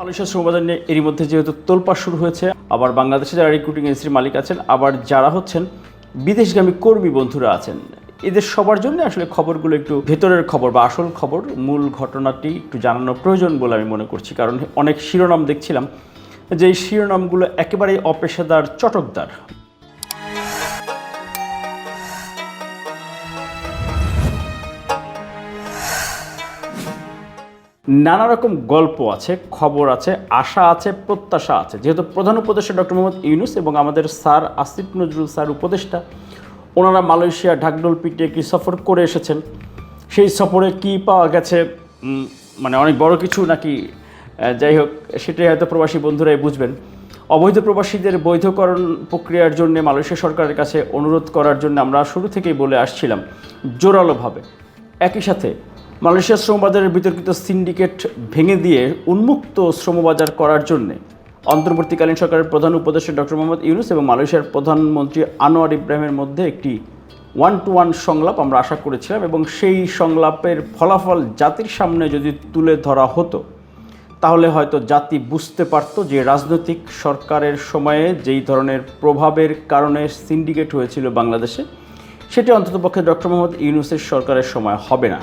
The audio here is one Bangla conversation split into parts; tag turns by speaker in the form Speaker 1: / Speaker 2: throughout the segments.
Speaker 1: মালয়েশিয়া শ্রমবাজার নিয়ে এরই মধ্যে যেহেতু তোলপাড় শুরু হয়েছে, আবার বাংলাদেশে যারা রিক্রুটিং এজেন্সির মালিক আছেন, আবার যারা হচ্ছেন বিদেশগামী কর্মী বন্ধুরা আছেন, এদের সবার জন্য আসলে খবরগুলো একটু ভেতরের খবর বা আসল খবর, মূল ঘটনাটি একটু জানানো প্রয়োজন বলে আমি মনে করছি। কারণ অনেক শিরোনাম দেখছিলাম যে এই শিরোনামগুলো একেবারেই অপেশাদার, চটকদার। নানা রকম গল্প আছে, খবর আছে, আশা আছে, প্রত্যাশা আছে। যেহেতু প্রধান উপদেষ্টা ডক্টর মোহাম্মদ ইউনুস এবং আমাদের স্যার আসিফ নজরুল স্যার উপদেষ্টা, ওনারা মালয়েশিয়া ঢাকডোল পিটিয়ে কি সফর করে এসেছেন? সেই সফরে কি পাওয়া গেছে? মানে অনেক বড় কিছু নাকি? যাই হোক, সেটাই হয়তো প্রবাসী বন্ধুরাই বুঝবেন। অবৈধ প্রবাসীদের বৈধকরণ প্রক্রিয়ার জন্য মালয়েশিয়া সরকারের কাছে অনুরোধ করার জন্য আমরা শুরু থেকেই বলে আসছিলাম, জোরালোভাবে। একই সাথে মালয়েশিয়া শ্রমবাজারের বিতর্কিত সিন্ডিকেট ভেঙে দিয়ে উন্মুক্ত শ্রমবাজার করার জন্যে অন্তর্বর্তীকালীন সরকারের প্রধান উপদেষ্টা ডক্টর মোহাম্মদ ইউনুস এবং মালয়েশিয়ার প্রধানমন্ত্রী আনোয়ার ইব্রাহিমের মধ্যে একটি ওয়ান টু ওয়ান সংলাপ আমরা আশা করেছিলাম এবং সেই সংলাপের ফলাফল জাতির সামনে যদি তুলে ধরা হতো, তাহলে হয়তো জাতি বুঝতে পারত যে রাজনৈতিক সরকারের সময়ে যেই ধরনের প্রভাবের কারণে সিন্ডিকেট হয়েছিল বাংলাদেশে, সেটি অন্ততপক্ষে ডক্টর মোহাম্মদ ইউনুসের সরকারের সময় হবে না।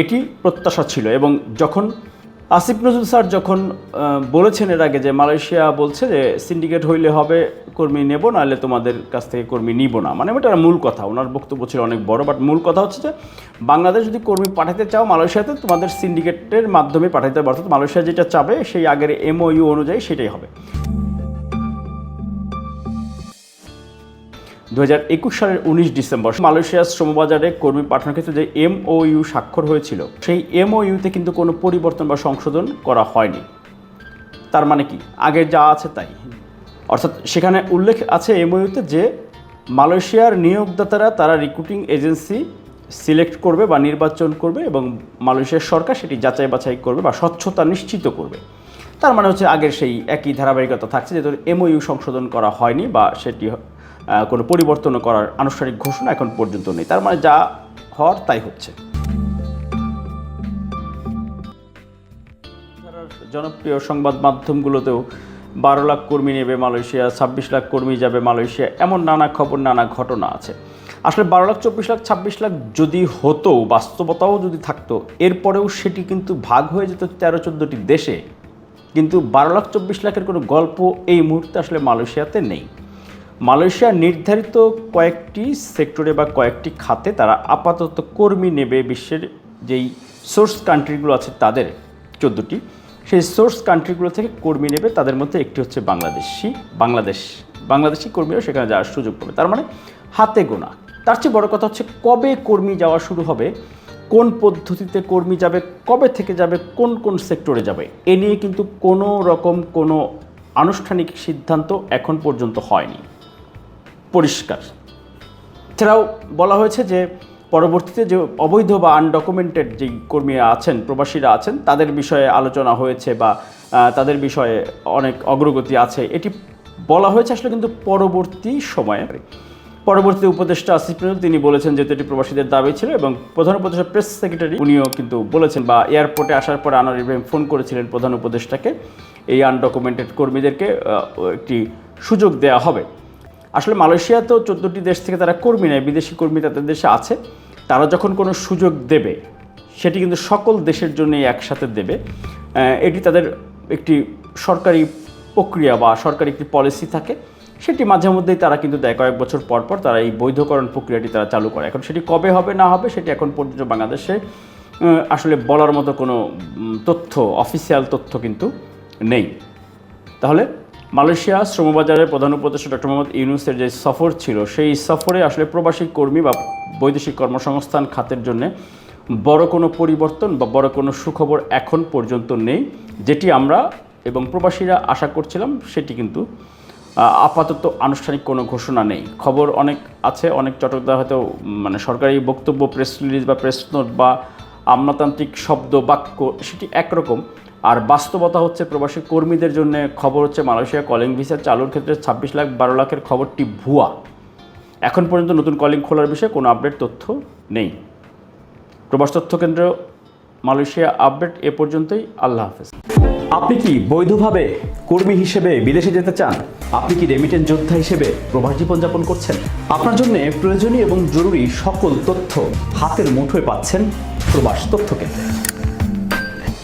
Speaker 1: এটি প্রত্যাশা ছিল এবং যখন আসিফ নজরুল স্যার যখন বলেছেন এর আগে যে মালয়েশিয়া বলছে যে সিন্ডিকেট হইলে হবে, কর্মী নেব, নাহলে তোমাদের কাছ থেকে কর্মী নিব না। মানে ওটা মূল কথা, ওনার বক্তব্য ছিল অনেক বড় বাট মূল কথা হচ্ছে যে বাংলাদেশ যদি কর্মী পাঠাতে চাও মালয়েশিয়াতে, তোমাদের সিন্ডিকেটের মাধ্যমে পাঠাতে হবে অর্থাৎ মালয়েশিয়া যেটা চাবে, সেই আগের এমওইউ অনুযায়ী সেটাই হবে। দু হাজার একুশ সালের উনিশ ডিসেম্বর মালয়েশিয়ার শ্রমবাজারে কর্মী পাঠানোর ক্ষেত্রে যে এমওইউ স্বাক্ষর হয়েছিল, সেই এমওইউতে কিন্তু কোনো পরিবর্তন বা সংশোধন করা হয়নি। তার মানে কি? আগের যা আছে তাই। অর্থাৎ সেখানে উল্লেখ আছে এমওইউতে যে মালয়েশিয়ার নিয়োগদাতারা তারা রিক্রুটিং এজেন্সি সিলেক্ট করবে বা নির্বাচন করবে এবং মালয়েশিয়ার সরকার সেটি যাচাই বাছাই করবে বা স্বচ্ছতা নিশ্চিত করবে। তার মানে হচ্ছে আগের সেই একই ধারাবাহিকতা থাকছে, যেহেতু এমওইউ সংশোধন করা হয়নি বা সেটি কোনো পরিবর্তন করার আনুষ্ঠানিক ঘোষণা এখন পর্যন্ত নেই। তার মানে যা হওয়ার তাই হচ্ছে। জনপ্রিয় সংবাদ মাধ্যমগুলোতেও বারো লাখ কর্মী নেবে মালয়েশিয়া, ছাব্বিশ লাখ কর্মী যাবে মালয়েশিয়া, এমন নানা খবর, নানা ঘটনা আছে। আসলে বারো লাখ, চব্বিশ লাখ, ছাব্বিশ লাখ যদি হতো, বাস্তবতাও যদি থাকতো, এরপরেও সেটি কিন্তু ভাগ হয়ে যেত তেরো, চোদ্দোটি দেশে। কিন্তু বারো লাখ, চব্বিশ লাখের কোনো গল্প এই মুহূর্তে আসলে মালয়েশিয়াতে নেই। মালয়েশিয়া নির্ধারিত কয়েকটি সেক্টরে বা কয়েকটি খাতে তারা আপাতত কর্মী নেবে বিশ্বের যেই সোর্স কান্ট্রিগুলো আছে তাদের চোদ্দোটি। সেই সোর্স কান্ট্রিগুলো থেকে কর্মী নেবে তাদের মধ্যে একটি হচ্ছে বাংলাদেশি, বাংলাদেশ, বাংলাদেশি কর্মীরা সেখানে যাওয়ার সুযোগ পাবে। তার মানে হাতে গোনা। তার চেয়ে বড় কথা হচ্ছে কবে কর্মী যাওয়া শুরু হবে, কোন পদ্ধতিতে কর্মী যাবে, কবে থেকে যাবে, কোন কোন সেক্টরে যাবে, এ নিয়ে কিন্তু কোনো রকম কোনো আনুষ্ঠানিক সিদ্ধান্ত এখন পর্যন্ত হয়নি। পরিষ্কার। এছাড়াও বলা হয়েছে যে, পরবর্তীতে যে অবৈধ বা আনডকুমেন্টেড যে কর্মীরা আছেন, প্রবাসীরা আছেন, তাদের বিষয়ে আলোচনা হয়েছে বা তাদের বিষয়ে অনেক অগ্রগতি আছে। এটি বলা হয়েছে আসলে কিন্তু পরবর্তী সময়ে। পরবর্তী উপদেষ্টা আসিফ নজরুল তিনি বলেছেন যে এটি প্রবাসীদের দাবি ছিল এবং প্রধান উপদেষ্টা প্রেস সেক্রেটারি উনিও কিন্তু বলেছেন বা এয়ারপোর্টে আসার পরে আনোয়ার ইব্রাহিম ফোন করেছিলেন প্রধান উপদেষ্টাকে, এই আনডকুমেন্টেড কর্মীদেরকে একটি সুযোগ দেওয়া হবে। আসলে মালয়েশিয়া তো চোদ্দোটি দেশ থেকে তারা কর্মী নেয়, বিদেশি কর্মী তাদের দেশে আছে। তারা যখন কোনো সুযোগ দেবে, সেটি কিন্তু সকল দেশের জন্যই একসাথে দেবে। এটি তাদের একটি সরকারি প্রক্রিয়া বা সরকারি একটি পলিসি থাকে। সেটি মাঝে মধ্যেই তারা কিন্তু দেয়। কয়েক বছর পর পর তারা এই বৈধকরণ প্রক্রিয়াটি তারা চালু করে। এখন সেটি কবে হবে, না হবে, সেটি এখন পর্যন্ত বাংলাদেশে আসলে বলার মতো কোনো তথ্য অফিসিয়াল তথ্য কিন্তু নেই। তাহলে মালয়েশিয়া শ্রমবাজারের প্রধান উপদেষ্টা ডক্টর মোহাম্মদ ইউনুসের যে সফর ছিল, সেই সফরে আসলে প্রবাসী কর্মী বা বৈদেশিক কর্মসংস্থান খাতের জন্য বড় কোনো পরিবর্তন বা বড় কোনো সুখবর এখন পর্যন্ত নেই। যেটি আমরা এবং প্রবাসীরা আশা করছিলাম, সেটি কিন্তু আপাতত আনুষ্ঠানিক কোনো ঘোষণা নেই। খবর অনেক আছে, অনেক চটকদার হয়তো মানে সরকারি বক্তব্য, প্রেস রিলিজ বা প্রেস নোট বা আমলাতান্ত্রিক শব্দ, বাক্য, সেটি একরকম। আর বাস্তবতা হচ্ছে প্রবাসী কর্মীদের জন্য খবর হচ্ছে মালয়েশিয়া কলিং ভিসা চালুর ক্ষেত্রে ছাব্বিশ লাখ বারো লাখের খবরটি ভুয়া। এখন পর্যন্ত নতুন কলিং খোলার বিষয়ে কোনো আপডেট তথ্য নেই। প্রবাস তথ্য কেন্দ্র, মালয়েশিয়া আপডেট এ পর্যন্তই। আল্লাহ হাফেজ। আপনি কি বৈধভাবে কর্মী হিসেবে বিদেশে যেতে চান? আপনি কি রেমিটেন্স যোদ্ধা হিসেবে প্রবাস জীবনযাপন করছেন? আপনার জন্য প্রয়োজনীয় এবং জরুরি সকল তথ্য হাতের মুঠোয় পাচ্ছেন প্রবাস তথ্য কেন্দ্রে।